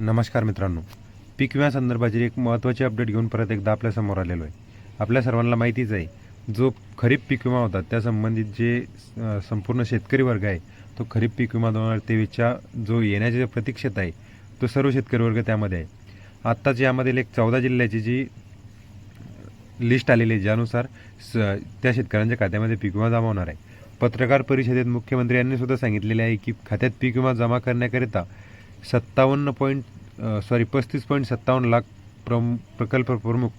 नमस्कार मित्रांनो. पीक विम्यासंदर्भाची एक महत्त्वाची अपडेट घेऊन परत एकदा आपल्यासमोर आलेलो आहे. आपल्या सर्वांना माहितीच आहे जो खरीप पीक विमा होता त्या संबंधित जे संपूर्ण शेतकरी वर्ग आहे तो खरीप पीक विमा दोन हजार तेवीसच्या जो येण्याच्या प्रतीक्षेत आहे तो सर्व शेतकरी वर्ग त्यामध्ये आहे. आत्ताच यामधील एक चौदा जिल्ह्याची जी लिस्ट आलेली आहे ज्यानुसार स त्या शेतकऱ्यांच्या खात्यामध्ये पीक विमा जमा होणार आहे. पत्रकार परिषदेत मुख्यमंत्री यांनी सुद्धा सांगितलेले आहे की खात्यात पीक विमा जमा करण्याकरिता सत्तावन्न पॉईंट सॉरी पस्तीस पॉईंट सत्तावन्न लाख प्रम प्रकल्प प्रमुख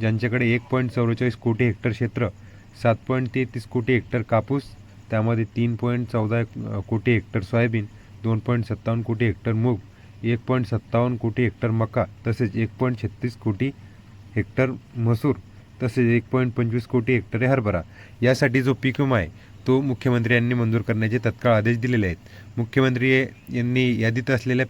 ज्यांच्याकडे एक पॉईंट चौवेचाळीस कोटी हेक्टर क्षेत्र सात पॉईंट तेहतीस कोटी हेक्टर कापूस त्यामध्ये तीन पॉईंट चौदा कोटी हेक्टर सोयाबीन दोन पॉईंट सत्तावन्न कोटी हेक्टर मूग एक पॉईंट सत्तावन्न कोटी हेक्टर मका तसेच एक पॉईंट छत्तीस कोटी हेक्टर मसूर तसेच एक पॉईंट पंचवीस कोटी हेक्टर हरभरा. यासाठी जो पीक विमा आहे तो मुख्यमंत्री यांनी मंजूर करण्याचे तत्काळ आदेश दिलेले आहेत. मुख्यमंत्री यांनी यादीत असलेल्या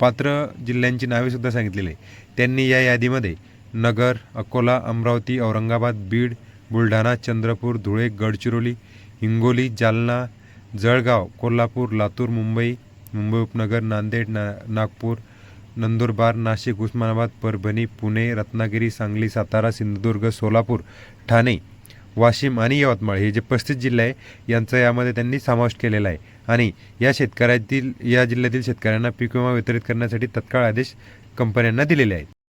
पात्र जिल्ह्यांची नावेसुद्धा सांगितलेली आहे त्यांनी या यादीमध्ये नगर अकोला अमरावती औरंगाबाद बीड बुलढाणा चंद्रपूर धुळे गडचिरोली हिंगोली जालना जळगाव कोल्हापूर लातूर मुंबई मुंबई उपनगर नांदेड ना नागपूर नंदुरबार नाशिक उस्मानाबाद परभणी पुणे रत्नागिरी सांगली सातारा सिंधुदुर्ग सोलापूर ठाणे वाशिम आणि यवतमाळ हे जे पस्तीस जिल्हे आहे यांचा यामध्ये त्यांनी समावेश केलेला आहे. आणि या शेतकऱ्यातील या जिल्ह्यातील शेतकऱ्यांना पीक विमा वितरित करण्यासाठी तत्काळ आदेश कंपन्यांना दिलेले आहेत.